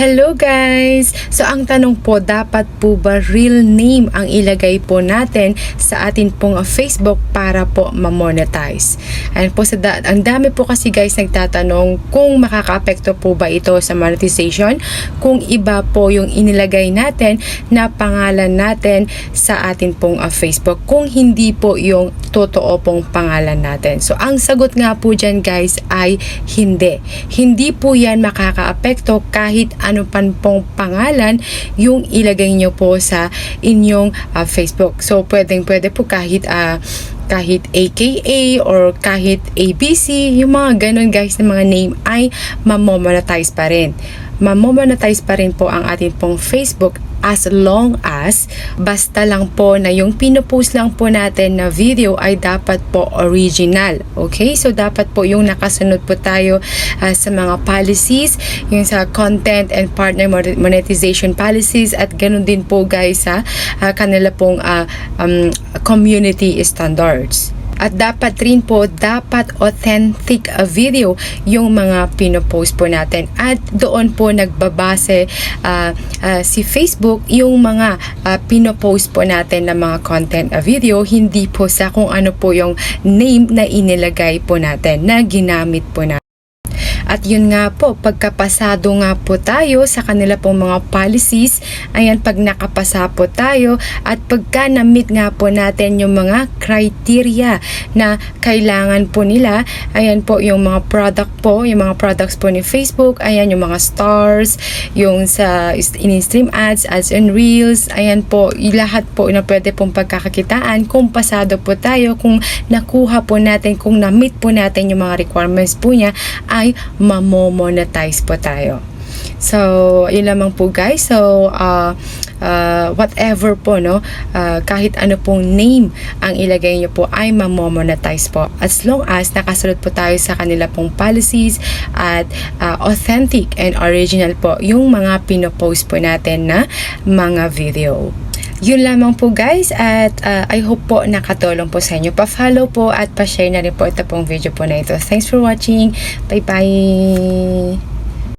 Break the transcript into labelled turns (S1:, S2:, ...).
S1: Hello guys! So ang tanong po, dapat po ba real name ang ilagay po natin sa atin pong Facebook para po ma-monetize? Ayan po, sa da- ang dami po kasi guys nagtatanong kung makaka-apekto po ba ito sa monetization, kung iba po yung inilagay natin na pangalan natin sa atin pong uh, Facebook, kung hindi po yung totoo pong pangalan natin. So ang sagot nga po dyan guys ay hindi. Hindi po yan makaka-apekto kahit ano pan pong pangalan yung ilagay nyo po sa inyong ah, Facebook. So, pwedeng pwede po kahit ah, kahit AKA or kahit ABC, yung mga ganun guys na mga name ay mamomonetize pa rin. Mamomonetize pa rin po ang ating pong Facebook as long as basta lang po na yung pinopost lang po natin na video ay dapat po original. Okay? So, dapat po yung nakasunod po tayo ah, sa mga policies, yung sa content and partner mon- monetization policies at ganun din po guys sa ah, kanila pong ah, um, community standards. At dapat rin po, dapat authentic a video yung mga pinopost po natin. At doon po nagbabase ah, ah, si Facebook yung mga ah, pinopost po natin na mga content a video, hindi po sa kung ano po yung name na inilagay po natin, na ginamit po natin. At yun nga po, pagkapasado nga po tayo sa kanila pong mga policies, ayan, pag nakapasa po tayo at pagka na-meet nga po natin yung mga criteria na kailangan po nila, ayan po yung mga product po, yung mga products po ni Facebook, ayan yung mga stars, yung sa in-stream ads, ads and reels, ayan po, lahat po na pwede pong pagkakakitaan kung pasado po tayo, kung nakuha po natin, kung na-meet po natin yung mga requirements po niya, ay mamomonetize po tayo. So, yun lamang po guys. So, uh, uh, whatever po, no, uh, kahit ano pong name ang ilagay nyo po ay mamomonetize po. As long as nakasunod po tayo sa kanila pong policies at uh, authentic and original po yung mga pinopost po natin na mga video. Yun lamang po guys at uh, I hope po nakatulong po sa inyo. Pa-follow po at pa-share na rin po ito pong video po na ito. Thanks for watching. Bye-bye!